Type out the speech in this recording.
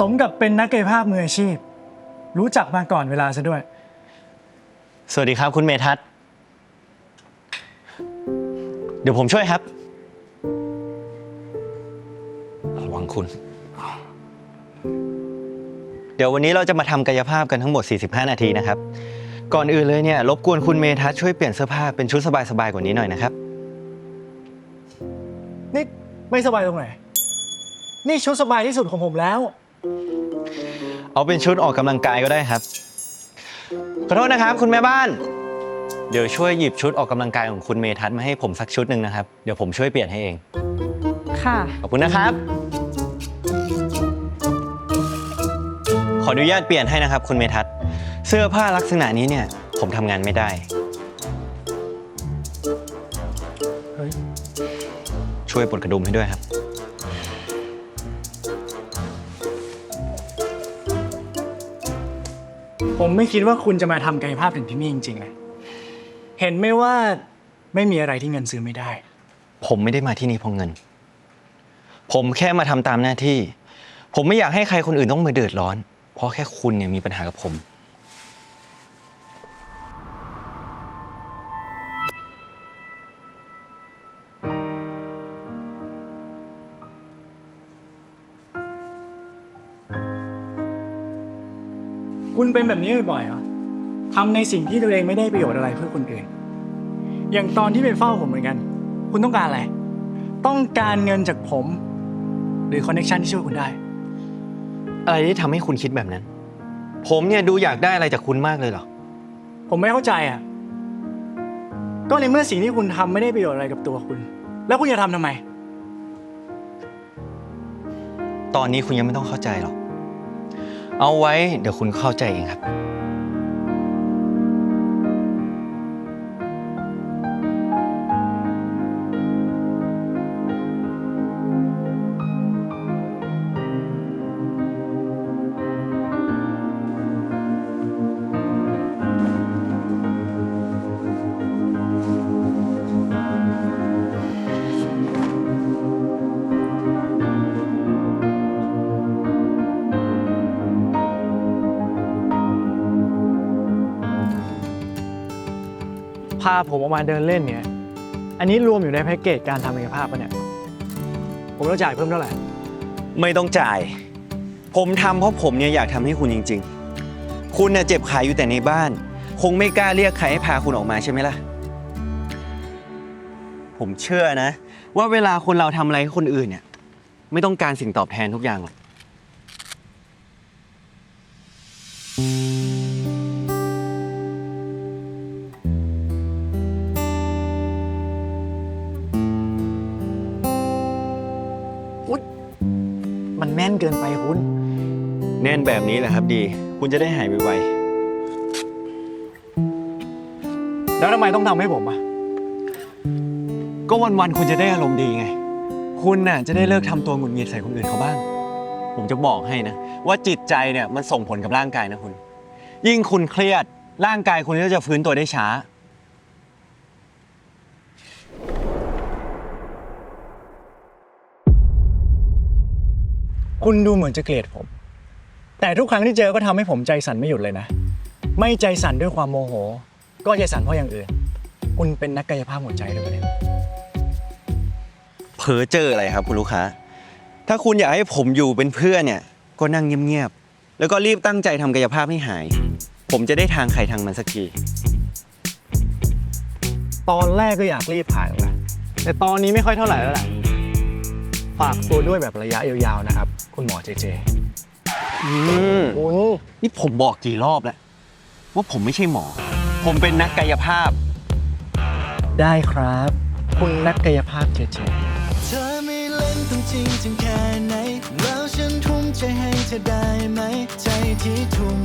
สมกับเป็นนักกายภาพมืออาชีพ รู้จักมาก่อนเวลาซะด้วย สวัสดีครับคุณเมทัศน์เดี๋ยวผมช่วยครับ ระวังคุณ เดี๋ยววันนี้เราจะมาทำกายภาพกันทั้งหมด 45 นาทีนะครับ ก่อนอื่นเลยเนี่ยรบกวนคุณเมทัศน์ช่วยเปลี่ยนเสื้อผ้าเป็นชุดสบายๆกว่านี้หน่อยนะครับ นี่ไม่สบายตรงไหน นี่ชุดสบายที่สุดของผมแล้ว เอาเป็นชุดออกกำลังกายก็ได้ครับ ขอโทษนะครับคุณแม่บ้าน เดี๋ยวช่วยหยิบชุดออกกำลังกายของคุณเมทัศน์มาให้ผมสักชุดหนึ่งนะครับ เดี๋ยวผมช่วยเปลี่ยนให้เอง ค่ะ ขอบคุณนะครับ ขออนุญาตเปลี่ยนให้นะครับ คุณเมทัศน์เสื้อผ้าลักษณะนี้เนี่ย ผมทำงานไม่ได้เฮ้ยช่วยปลดกระดุมให้ด้วยครับ ผมไม่คิดว่าคุณจะมาทำกายภาพถึงที่นี่จริงๆเลยเห็นไหมว่าไม่มีอะไรที่เงินซื้อไม่ได้ ผมไม่ได้มาที่นี่เพราะเงิน ผมแค่มาทำตามหน้าที่ ผมไม่อยากให้ใครคนอื่นต้องมาเดือดร้อน เพราะแค่คุณเนี่ยมีปัญหากับผม คุณเป็นแบบนี้บ่อยๆเหรอทำในสิ่งที่ตัวเองไม่ได้ประโยชน์อะไรเพื่อคนอื่น อย่างตอนที่ไปเฝ้าผมเหมือนกัน คุณต้องการอะไร ต้องการเงินจากผม หรือคอนเนคชันที่ช่วยคุณได้ อะไรที่ทำให้คุณคิดแบบนั้น ผมเนี่ยดูอยากได้อะไรจากคุณมากเลยเหรอ ผมไม่เข้าใจอะ ก็ในเมื่อสิ่งที่คุณทำไม่ได้ประโยชน์อะไรกับตัวคุณ แล้วคุณจะทำทำไม ตอนนี้คุณยังไม่ต้องเข้าใจหรอก เอาไว้เดี๋ยวคุณเข้าใจเองครับ พาผมออกมาเดินเล่นเนี่ย อันนี้รวมอยู่ในแพ็กเกจการทำกายภาพปะเนี่ย ผมต้องจ่ายเพิ่มเท่าไหร่ ไม่ต้องจ่าย ผมทำเพราะผมเนี่ยอยากทำให้คุณจริง ๆ คุณเนี่ยเจ็บขาอยู่แต่ในบ้าน คงไม่กล้าเรียกใครให้พาคุณออกมาใช่ไหมล่ะ ผมเชื่อนะ ว่าเวลาคนเราทำอะไรให้คนอื่นเนี่ย ไม่ต้องการสิ่งตอบแทนทุกอย่างหรอก มันแน่นเกินไปคุณ แน่นแบบนี้แหละครับดี คุณจะได้หายไวแล้วทำไมต้องทำให้ผมอะ ๆก็วันๆคุณจะได้อารมณ์ดีไง คุณน่ะจะได้เลิกทำตัวหงุดหงิดใส่คนอื่นเขาบ้าง ผมจะบอกให้นะ ว่าจิตใจเนี่ยมันส่งผลกับร่างกายนะคุณ ยิ่งคุณเครียดร่างกายคุณก็จะฟื้นตัวได้ช้า คุณดูเหมือนจะเกลียดผม แต่ทุกครั้งที่เจอก็ทำให้ผมใจสั่นไม่หยุดเลยนะ ไม่ใจสั่นด้วยความโมโห ก็ใจสั่นเพราะอย่างอื่น คุณเป็นนักกายภาพหัวใจหรือเปล่าเนี่ยเผลอเจออะไรครับคุณลูกค้า ถ้าคุณอยากให้ผมอยู่เป็นเพื่อนเนี่ย ก็นั่งเงียบๆ แล้วก็รีบตั้งใจทำกายภาพให้หาย ผมจะได้ทางใครทางมันสักที ตอนแรกก็อยากรีบผ่านแหละแต่ตอนนี้ไม่ค่อยเท่าไหร่แล้วแหละ ฝากตัวด้วยแบบระยะยาวๆนะครับ คุณหมอเจเจอืมคุณนี่ผมบอกกี่รอบแล้ว ว่าผมไม่ใช่หมอ ผมเป็นนักกายภาพ ได้ครับ คุณนักกายภาพเจเจเธอไม่เล่นต้องจริงจังแค่ไหนแล้วฉันทุ่มใจให้เธอได้ไหมใจที่ทุ่ม